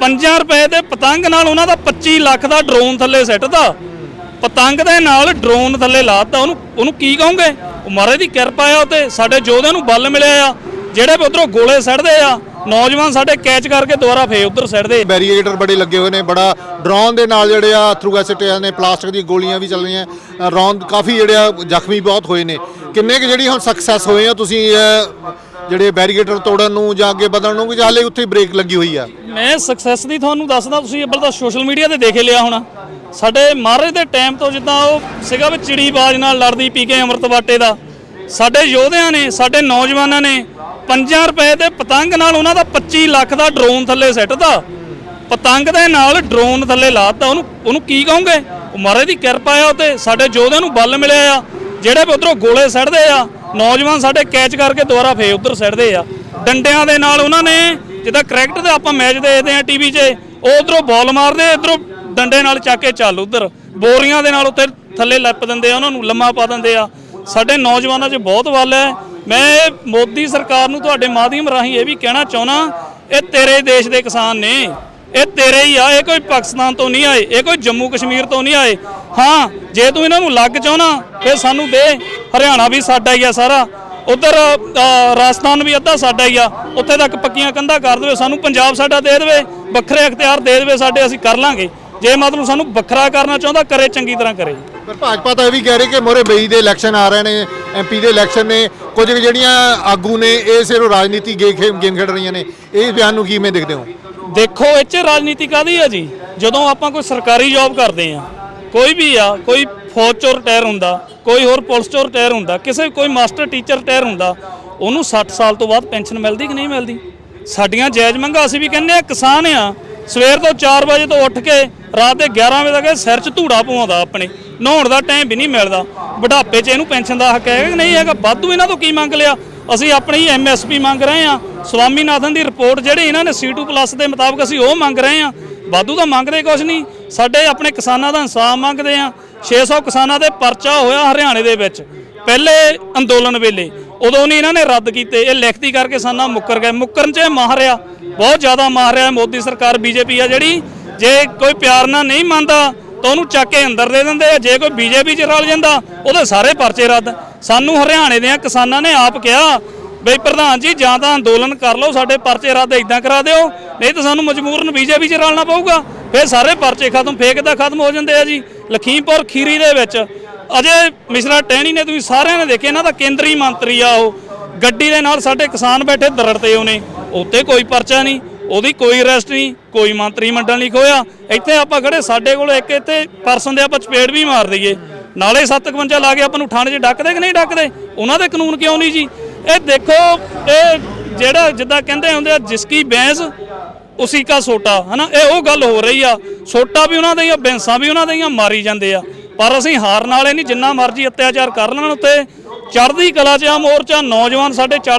5 ਰੁਪਏ ਦੇ ਪਤੰਗ ਨਾਲ ਉਹਨਾਂ ਦਾ 25 ਲੱਖ ਦਾ ਡਰੋਨ ਥੱਲੇ ਸਿੱਟਦਾ ਪਤੰਗ ਦੇ ਨਾਲ ਡਰੋਨ ਥੱਲੇ ਲਾਤਾ। ਉਹਨੂੰ ਉਹਨੂੰ ਕੀ ਕਹੋਗੇ? ਉਹ ਮਹਾਰਾਜ ਦੀ ਕਿਰਪਾ ਆ ਉਤੇ। ਸਾਡੇ ਯੋਧਿਆਂ ਨੂੰ ਬਲ ਮਿਲਿਆ ਆ। ਜਿਹੜੇ ਵੀ ਉਧਰੋਂ ਗੋਲੇ ਸੜਦੇ ਆ ਨੌਜਵਾਨ ਸਾਡੇ ਕੈਚ ਕਰਕੇ ਦੁਬਾਰਾ ਫੇਰ ਉਧਰ ਸੜਦੇ। ਬੈਰੀਏਟਰ ਬੜੇ ਲੱਗੇ ਹੋਏ ਨੇ। ਬੜਾ ਡਰੋਨ ਦੇ ਨਾਲ ਜਿਹੜੇ ਆ ਥਰੂ ਐਸਿਟਿਆ ਨੇ ਪਲਾਸਟਿਕ ਦੀਆਂ ਗੋਲੀਆਂ ਵੀ ਚੱਲ ਰਹੀਆਂ। ਅ, ਰੌਂਦ ਕਾਫੀ ਜਿਹੜੇ ਆ ਜ਼ਖਮੀ ਬਹੁਤ ਹੋਏ ਨੇ। ਕਿੰਨੇ ਕੁ ਜਿਹੜੀ ਹੁਣ ਸਕਸੈਸ ਹੋਏ ਆ ਤੁਸੀਂ ਅ, ਜਿਹੜੇ ਬੈਰੀਏਟਰ ਤੋੜਨ ਨੂੰ ਜਾਂ ਅੱਗੇ ਵਧਣ ਨੂੰ ਜਾਂ ਹਾਲੇ ਉੱਥੇ ਬ੍ਰੇਕ ਲੱਗੀ ਹੋਈ ਆ? ਮੈਂ ਸਕਸੈਸ ਦੀ ਤੁਹਾਨੂੰ ਦੱਸਦਾ ਤੁਸੀਂ ਅੱਬਲ ਤਾਂ ਸੋਸ਼ਲ ਮੀਡੀਆ ਤੇ ਦੇਖ ਹੀ ਲਿਆ ਹੋਣਾ। ਸਾਡੇ ਮਹਾਰਾਜ ਦੇ ਟਾਈਮ ਤੋਂ ਜਿੱਦਾਂ ਉਹ ਸੀਗਾ ਵੀ ਚਿੜੀ ਬਾਜ ਨਾਲ ਲੜਦੀ ਪੀ ਕੇ ਅੰਮ੍ਰਿਤ ਬਾਟੇ ਦਾ। ਸਾਡੇ ਯੋਧਿਆਂ ਨੇ ਸਾਡੇ ਨੌਜਵਾਨਾਂ ਨੇ 5 ਰੁਪਏ ਦੇ ਪਤੰਗ ਨਾਲ ਉਹਨਾਂ ਦਾ 25 ਲੱਖ ਦਾ ਡਰੋਨ ਥੱਲੇ ਸਿੱਟਦਾ ਪਤੰਗ ਦੇ ਨਾਲ ਡਰੋਨ ਥੱਲੇ ਲਾਤਾ ਉਹਨੂੰ ਉਹਨੂੰ ਕੀ ਕਹੋਗੇ? ਉਹ ਮਹਾਰਾਜ ਦੀ ਕਿਰਪਾ ਆ ਉਹ ਤੇ ਸਾਡੇ ਯੋਧਿਆਂ ਨੂੰ ਬਲ ਮਿਲਿਆ ਆ। ਜਿਹੜੇ ਵੀ ਉਧਰੋਂ ਗੋਲੇ ਸੜਦੇ ਆ, ਨੌਜਵਾਨ ਸਾਡੇ ਕੈਚ ਕਰਕੇ ਦੁਬਾਰਾ ਫੇਰ ਉਧਰ ਸੜਦੇ ਆ। ਡੰਡਿਆਂ ਦੇ ਨਾਲ ਉਹਨਾਂ ਨੇ, ਜਿੱਦਾਂ ਕ੍ਰਿਕਟ ਦੇ ਆਪਾਂ ਮੈਚ ਦੇਖਦੇ ਆ ਟੀਵੀ 'ਚ, ਉਹ ਉਧਰੋਂ ਬਾਲ ਮਾਰਦੇ ਇਧਰੋਂ ਡੰਡੇ ਨਾਲ ਚੱਕ ਕੇ ਚੱਲ ਉਧਰ। ਬੋਰੀਆਂ ਦੇ ਨਾਲ ਉੱਤੇ ਥੱਲੇ ਲੱਪ ਦਿੰਦੇ ਆ, ਉਹਨਾਂ ਨੂੰ ਲੰਮਾ ਪਾ ਦਿੰਦੇ ਆ। ਸਾਡੇ ਨੌਜਵਾਨਾਂ 'ਚ ਬਹੁਤ ਵੱਲ ਹੈ। ਮੈਂ ਮੋਦੀ ਸਰਕਾਰ ਨੂੰ ਤੁਹਾਡੇ ਮਾਧਿਅਮ ਰਾਹੀਂ ਇਹ ਵੀ ਕਹਿਣਾ ਚਾਹੁੰਦਾ, ਇਹ ਤੇਰੇ ਦੇਸ਼ ਦੇ ਕਿਸਾਨ ਨੇ। ਇਹ ਤੇਰੇ ਹੀ ਆ, ਇਹ ਕੋਈ ਪਾਕਿਸਤਾਨ ਤੋਂ ਨਹੀਂ ਆਏ, ਇਹ ਕੋਈ ਜੰਮੂ ਕਸ਼ਮੀਰ ਤੋਂ ਨਹੀਂ ਆਏ। ਹਾਂ, ਜੇ ਤੂੰ ਇਹਨਾਂ ਨੂੰ ਲੱਗ ਚਾਹਣਾ, ਫਿਰ ਸਾਨੂੰ ਦੇ। ਹਰਿਆਣਾ ਵੀ ਸਾਡਾ ਹੀ ਆ ਸਾਰਾ। ਉਧਰ ਰਾਜਸਥਾਨ ਵੀ ਅੱਧਾ ਸਾਡਾ ਹੀ ਆ। ਉੱਥੇ ਤੱਕ ਪੱਕੀਆਂ ਕੰਧਾਂ ਕਰ ਦੇਵੇ, ਸਾਨੂੰ ਪੰਜਾਬ ਸਾਡਾ ਦੇ ਦੇਵੇ, ਵੱਖਰੇ ਅਖਤਿਆਰ ਦੇ ਦੇਵੇ, ਸਾਡੇ ਅਸੀਂ ਕਰ ਲਾਂਗੇ। ਜੇ ਮਤਲਬ ਸਾਨੂੰ ਵੱਖਰਾ ਕਰਨਾ ਚਾਹੁੰਦਾ, ਕਰੇ ਚੰਗੀ ਤਰ੍ਹਾਂ ਕਰੇ। ਪਰ ਭਾਜਪਾ ਤਾਂ ਇਹ ਵੀ ਕਹਿ ਰਹੀ ਕਿ ਮੋਰੇ ਬਈ ਦੇ ਇਲੈਕਸ਼ਨ ਆ ਰਹੇ ਨੇ ਐਮਪੀ ਦੇ ਇਲੈਕਸ਼ਨ ਨੇ। ਕੁਝ ਜਿਹੜੀਆਂ ਆਗੂ ਨੇ, ਇਹ ਸਿਰਫ ਰਾਜਨੀਤੀ ਗੇ- ਖੇ- ਗੇਮ ਖੇਡ ਰਹੀਆਂ ਨੇ। ਇਹ ਬਿਆਨ ਨੂੰ ਕਿਵੇਂ ਦੇਖਦੇ ਹੋ? ਦੇਖੋ ਇਹ ਚ ਰਾਜਨੀਤੀ ਕਾਦੀ ਆ ਜੀ? ਜਦੋਂ ਆਪਾਂ ਕੋਈ ਸਰਕਾਰੀ ਜੌਬ ਕਰਦੇ ਆ ਕੋਈ ਵੀ ਆ, ਕੋਈ ਫੌਜ ਚੋਂ ਰਿਟਾਇਰ ਹੁੰਦਾ, ਕੋਈ ਹੋਰ ਪੁਲਿਸ ਚੋਂ ਰਿਟਾਇਰ ਹੁੰਦਾ, ਕਿਸੇ ਕੋਈ ਮਾਸਟਰ ਟੀਚਰ ਰਿਟਾਇਰ ਹੁੰਦਾ, ਉਹਨੂੰ 60 ਸਾਲ ਤੋਂ ਬਾਅਦ ਪੈਨਸ਼ਨ ਮਿਲਦੀ ਕਿ ਨਹੀਂ ਮਿਲਦੀ? ਸਾਡੀਆਂ ਜਾਇਜ਼ ਮੰਗਾਂ ਅਸੀਂ ਵੀ ਕਹਿੰਦੇ ਆ ਕਿਸਾਨ ਆ ਸਵੇਰ ਤੋਂ 4 ਵਜੇ ਤੋਂ ਉੱਠ ਕੇ ਰਾਤ ਦੇ 11 ਵਜੇ ਤੱਕ ਸਿਰ 'ਚ ਧੂੜਾ ਪਵਾਉਂਦਾ ਆਪਣੇ। ਨਹਾਉਣ ਦਾ ਟਾਈਮ ਵੀ ਨਹੀਂ ਮਿਲਦਾ। ਬੁਢਾਪੇ 'ਚ ਇਹਨੂੰ ਪੈਨਸ਼ਨ ਦਾ ਹੱਕ ਹੈਗਾ ਕਿ ਨਹੀਂ ਹੈਗਾ? ਵਾਧੂ ਇਹਨਾਂ ਤੋਂ ਕੀ ਮੰਗ ਲਿਆ? ਅਸੀਂ ਆਪਣੀ ਐਮਐਸਪੀ ਮੰਗ ਰਹੇ ਆ ਸਵਾਮੀਨਾਥਨ ਦੀ ਰਿਪੋਰਟ ਜਿਹੜੀ ਇਹਨਾਂ ਨੇ C2 ਪਲੱਸ ਦੇ ਮੁਤਾਬਕ ਅਸੀਂ ਉਹ ਮੰਗ ਰਹੇ ਆ ਵਾਧੂ ਤਾਂ ਮੰਗਦੇ ਕੁਝ ਨਹੀਂ। ਸਾਡੇ ਆਪਣੇ ਕਿਸਾਨਾਂ ਦਾ ਇਨਸਾਫ ਮੰਗਦੇ ਆ 600 ਕਿਸਾਨਾਂ ਦੇ ਪਰਚਾ ਹੋਇਆ ਹਰਿਆਣੇ ਦੇ ਵਿੱਚ। ਪਹਿਲੇ ਅੰਦੋਲਨ ਵੇਲੇ ਉਦੋਂ ਨਹੀਂ ਇਹਨਾਂ ਨੇ ਰੱਦ ਕੀਤੇ, ਇਹ ਲਿਖਤੀ ਕਰਕੇ ਸਾਨਾ ਮੁੱਕਰ ਗਏ। ਮੁੱਕਰਨ 'ਚ ਇਹ ਮਾਹਰ ਬਹੁਤ ਜ਼ਿਆਦਾ ਮਾਹਰਿਆ ਮੋਦੀ ਸਰਕਾਰ, ਬੀਜੇਪੀ ਆ ਜਿਹੜੀ, ਜੇ ਕੋਈ ਪਿਆਰ ਨਾਲ ਨਹੀਂ ਮੰਨਦਾ ਤਾਂ ਉਹਨੂੰ ਚੱਕ ਕੇ ਅੰਦਰ ਦੇ ਦਿੰਦੇ ਆ, ਜੇ ਕੋਈ ਬੀਜੇਪੀ 'ਚ ਰਲ ਜਾਂਦਾ, ਉਹਦੇ ਸਾਰੇ ਪਰਚੇ ਰੱਦ। ਸਾਨੂੰ ਹਰਿਆਣੇ ਦੇ ਕਿਸਾਨਾਂ ਨੇ ਆਪ ਕਿਹਾ ਬਈ ਪ੍ਰਧਾਨ ਜੀ, ਜਾਂ ਤਾਂ ਅੰਦੋਲਨ ਕਰ ਲਓ, ਸਾਡੇ ਪਰਚੇ ਰੱਦ ਇਦਾਂ ਕਰਾ ਦਿਓ, ਨਹੀਂ ਤਾਂ ਸਾਨੂੰ ਮਜਬੂਰਨ ਬੀਜੇਪੀ 'ਚ ਰਲਣਾ ਪਊਗਾ। ਫਿਰ ਸਾਰੇ ਪਰਚੇ ਖਤਮ, ਫੇਕ ਦਾ ਖਤਮ ਹੋ ਜਾਂਦੇ ਆ ਜੀ। ਲਖੀਮਪੁਰ ਖੀਰੀ ਦੇ ਵਿੱਚ ਅਜੇ ਮਿਸ਼ਰਾ ਟਹਿਣੀ ਨੇ ਤੁਸੀਂ ਸਾਰਿਆਂ ਨੇ ਦੇਖਿਆ, ਇਹਨਾਂ ਦਾ ਕੇਂਦਰੀ ਮੰਤਰੀ ਆ ਉਹ। ਗੱਡੀ ਦੇ ਨਾਲ ਸਾਡੇ ਕਿਸਾਨ ਬੈਠੇ ਦਰੜ ਤੇ ਉਹਨੇ। ਉੱਤੇ ਕੋਈ ਪਰਚਾ ਨਹੀਂ, ਉਹਦੀ ਕੋਈ ਅਰੈਸਟ ਨਹੀਂ, ਕੋਈ ਮੰਤਰੀ ਮੰਡਲ ਨਹੀਂ ਖੋਇਆ ਇੱਥੇ ਆਪਾਂ ਖੜੇ, ਸਾਡੇ ਕੋਲ ਇੱਕ ਇੱਥੇ ਪਰਸਨ ਦੇ ਆਪਾਂ ਚਪੇੜ ਵੀ ਮਾਰ ਦਈਏ। ਨਾਲੇ 751 ਲਾ ਕੇ ਆਪਾਂ ਨੂੰ ਥਾਣੇ 'ਚ ਡੱਕਦੇ ਕਿ ਨਹੀਂ ਡੱਕਦੇ? ਉਹਨਾਂ ਦੇ ਕਾਨੂੰਨ ਕਿਉਂ ਨਹੀਂ ਜੀ? ਇਹ ਦੇਖੋ, ਇਹ ਜਿਹੜਾ ਜਿੱਦਾਂ ਕਹਿੰਦੇ ਹੁੰਦੇ ਆ, ਜਿਸਕੀ ਬੈਂਸ ਉਸੀ ਕਾ ਸੋਟਾ, ਹਨਾ? ਇਹ ਉਹ ਗੱਲ ਹੋ ਰਹੀ ਆ। ਸੋਟਾ ਵੀ ਉਹਨਾਂ ਦਾ ਹੀ ਆ ਬੈਂਸਾਂ ਵੀ ਉਹਨਾਂ ਦੀਆਂ ਮਾਰੀ ਜਾਂਦੇ ਆ। ਪਰ ਅਸੀਂ ਹਾਰਨ ਵਾਲੇ ਨਹੀਂ, ਜਿੰਨਾ ਮਰਜ਼ੀ ਅਤਿਆਚਾਰ ਕਰ ਲੈਣ ਉੱਤੇ। ਚੜ੍ਹਦੀ ਕਲਾ 'ਚ ਆ ਮੋਰਚਾ, ਨੌਜਵਾਨ ਸਾਡੇ ਚੜ੍ਹਦੀ